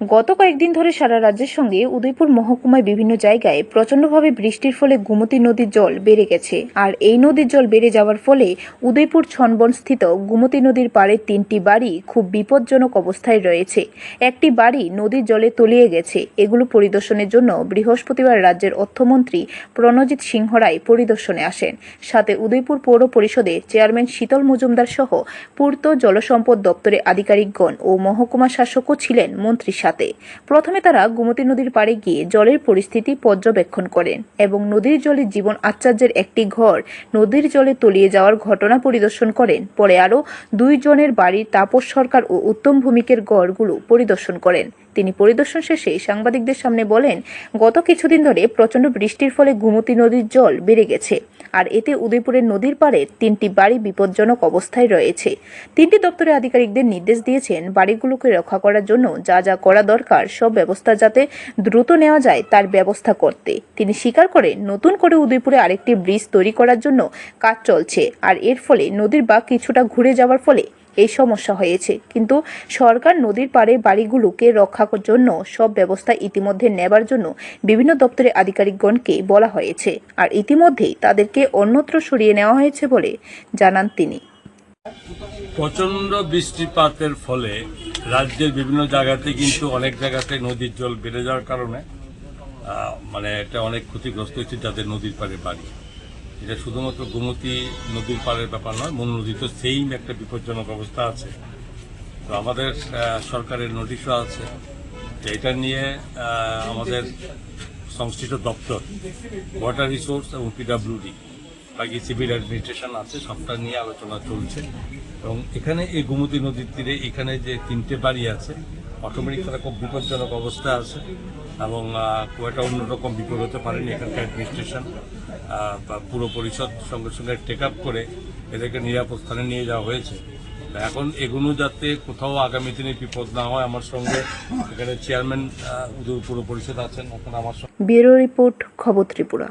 গত কয়েকদিন ধরে সারা রাজ্যের সঙ্গে উদয়পুর মহকুমায় বিভিন্ন জায়গায় প্রচণ্ডভাবে বৃষ্টির ফলে গুমতি নদীর জল বেড়ে গেছে। আর এই নদীর জল বেড়ে যাওয়ার ফলে উদয়পুর ছনবন স্থিত গুমতি নদীর পাড়ে তিনটি বাড়ি খুব বিপজ্জনক অবস্থায় রয়েছে। একটি বাড়ি নদীর জলে তলিয়ে গেছে। এগুলো পরিদর্শনের জন্য বৃহস্পতিবার রাজ্যের অর্থমন্ত্রী প্রণজিৎ সিংহ রায় পরিদর্শনে আসেন। সাথে উদয়পুর পৌর পরিষদে চেয়ারম্যান শীতল মজুমদার সহ পূর্ত জলসম্পদ দপ্তরের আধিকারিকগণ ও মহকুমা শাসকও ছিলেন মন্ত্রীর সাথে। প্রথমে তারা গোমতী নদীর পাড়ে গিয়ে জলের পরিস্থিতি পর্যবেক্ষণ করেন এবং নদীর জলে জীবন আচার্যের একটি ঘর নদীর জলে তলিয়ে যাওয়ার ঘটনা পরিদর্শন করেন। পরে আরও দুইজনের বাড়ির তাপস সরকার ও উত্তম ভূমিকের গড়গুলো পরিদর্শন করেন। তিনি পরিদর্শন শেষে সাংবাদিকদের সামনে বলেন, গত কিছুদিন ধরে প্রচণ্ড বৃষ্টির ফলে গুমতি নদীর জল বেড়ে গেছে, আর এতে উদয়পুরের নদীর পাড়ে তিনটি বাড়ি বিপজ্জনক অবস্থায় রয়েছে। তিনটি দপ্তরের আধিকারিকদের নির্দেশ দিয়েছেন বাড়িগুলোকে রক্ষা করার জন্য যা যা করা দরকার, সব ব্যবস্থা যাতে দ্রুত নেওয়া যায় তার ব্যবস্থা করতে। তিনি স্বীকার করেন, নতুন করে উদয়পুরে আরেকটি ব্রিজ তৈরি করার জন্য কাজ চলছে, আর এর ফলে নদীর বাঁক কিছুটা ঘুরে যাওয়ার ফলে এই সমস্যা হয়েছে। কিন্তু সরকার নদীর পাড়ে বাড়িগুলোকে রক্ষার জন্য সব ব্যবস্থা ইতিমধ্যে নেবার জন্য বিভিন্ন দপ্তরের আধিকারিকগণকে বলা হয়েছে। আর ইতিমধ্যেই তাদেরকে অন্যত্র সরিয়ে নেওয়া হয়েছে বলে জানান তিনি। প্রচণ্ড বৃষ্টিপাতের ফলে রাজ্যের বিভিন্ন জায়গাতে কিন্তু অনেক জায়গাতে নদীর জল বেড়ে যাওয়ার কারণে মানে এটা অনেক ক্ষতিগ্রস্ত হয়েছে যাদের নদীর পাড়ে বাড়ি। এটা শুধুমাত্র গোমতী নদীর পাড়ের ব্যাপার নয় মন নদী তো সেইম একটা বিপজ্জনক অবস্থা আছে। তো আমাদের সরকারের নোটিশও আছে এটা নিয়ে আমাদের সংশ্লিষ্ট দপ্তর ওয়াটার রিসোর্স এবং পিডাব্লিউডি বাকি সিভিল অ্যাডমিনিস্ট্রেশন আছে, সবটা নিয়ে আলোচনা চলছে। এবং এখানে এই গোমতী নদীর তীরে এখানে যে তিনটে বাড়ি আছে অটোমেটিক তারা খুব বিপজ্জনক অবস্থা আছে। এবং খুব একটা অন্যরকম বিপদ হতে পারেনি এখানকার অ্যাডমিনিস্ট্রেশন বা পুরো পরিষদ সঙ্গে সঙ্গে টেক আপ করে এদেরকে নিরাপদ স্থানে নিয়ে যাওয়া হয়েছে। এখন এগুলো যাতে কোথাও আগামী দিনে বিপদ না হয়, আমার সঙ্গে এখানে চেয়ারম্যান পুরো পরিষদ আছেন, এখন আমার সঙ্গে ব্যুরো রিপোর্ট, খবর ত্রিপুরা।